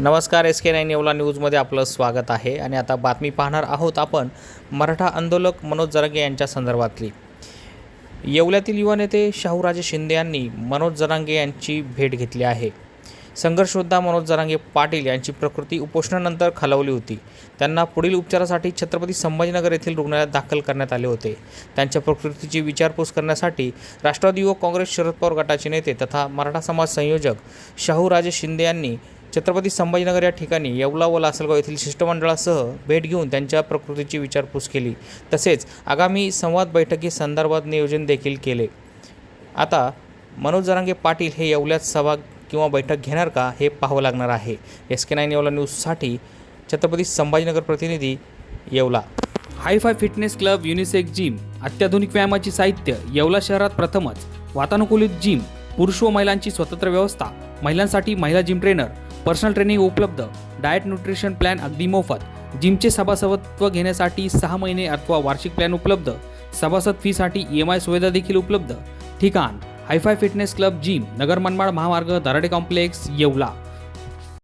नमस्कार S K nine Yeola न्यूजमध्ये आपलं स्वागत आहे. आणि आता बातमी पाहणार आहोत आपण मराठा आंदोलक मनोज जरांगे यांच्या संदर्भातली. येवल्यातील युवा नेते शाहूराजे शिंदे यांनी मनोज जरांगे यांची भेट घेतली आहे. संघर्षयोद्धा मनोज जरांगे पाटील यांची प्रकृती उपोषणानंतर खालावली होती. त्यांना पुढील उपचारासाठी छत्रपती संभाजीनगर येथील रुग्णालयात दाखल करण्यात आले होते. त्यांच्या प्रकृतीची विचारपूस करण्यासाठी राष्ट्रवादी युवक काँग्रेस शरद पवार गटाचे नेते तथा मराठा समाज संयोजक शाहूराजे शिंदे यांनी छत्रपती संभाजीनगर या ठिकाणी येवला व लासलगाव येथील शिष्टमंडळासह भेट घेऊन त्यांच्या प्रकृतीची विचारपूस केली. तसेच आगामी संवाद बैठकी संदर्भात नियोजन देखील केले. आता मनोज जरांगे पाटील हे येवल्यात सभा किंवा बैठक घेणार का हे पाहावं लागणार आहे. एस के नाईन येवला न्यूजसाठी छत्रपती संभाजीनगर प्रतिनिधी Yeola. Hi fi fitness club unisex gym अत्याधुनिक व्यायामाची साहित्य येवला शहरात प्रथमच वातानुकूलित जिम पुरुष व महिलांची स्वतंत्र व्यवस्था महिलांसाठी महिला जिम ट्रेनर पर्सनल ट्रेनिंग उपलब्ध. डाएट न्यूट्रिशन प्लॅन अगदी मोफत. जिमचे सभासदत्व घेण्यासाठी सहा महिने अथवा वार्षिक प्लॅन उपलब्ध. सभासद फीसाठी ई एम आय सुविधा देखील उपलब्ध. ठिकाण. Hi fi fitness club gym Nagar Manmad महामार्ग दराडे कॉम्प्लेक्स येवला.